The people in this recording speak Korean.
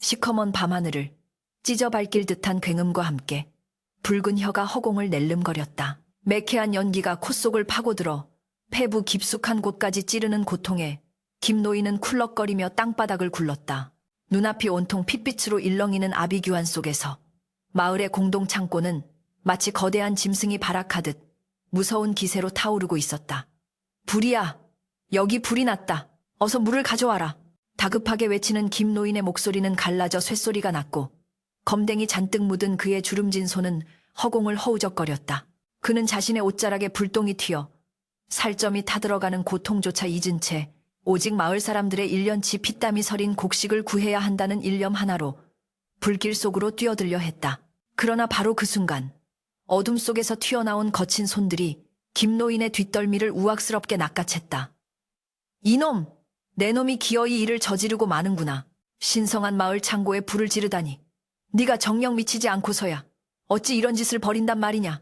시커먼 밤하늘을 찢어 밟길 듯한 굉음과 함께 붉은 혀가 허공을 낼름거렸다. 매캐한 연기가 콧속을 파고들어 폐부 깊숙한 곳까지 찌르는 고통에 김노인은 쿨럭거리며 땅바닥을 굴렀다. 눈앞이 온통 핏빛으로 일렁이는 아비규환 속에서 마을의 공동 창고는 마치 거대한 짐승이 발악하듯 무서운 기세로 타오르고 있었다. 불이야! 여기 불이 났다. 어서 물을 가져와라. 다급하게 외치는 김노인의 목소리는 갈라져 쇳소리가 났고 검댕이 잔뜩 묻은 그의 주름진 손은 허공을 허우적거렸다. 그는 자신의 옷자락에 불똥이 튀어 살점이 타들어가는 고통조차 잊은 채 오직 마을 사람들의 일년치 피땀이 서린 곡식을 구해야 한다는 일념 하나로 불길 속으로 뛰어들려 했다. 그러나 바로 그 순간 어둠 속에서 튀어나온 거친 손들이 김노인의 뒷덜미를 우악스럽게 낚아챘다. 이놈! 내 놈이 기어이 일을 저지르고 마는구나. 신성한 마을 창고에 불을 지르다니. 네가 정령 미치지 않고서야 어찌 이런 짓을 벌인단 말이냐.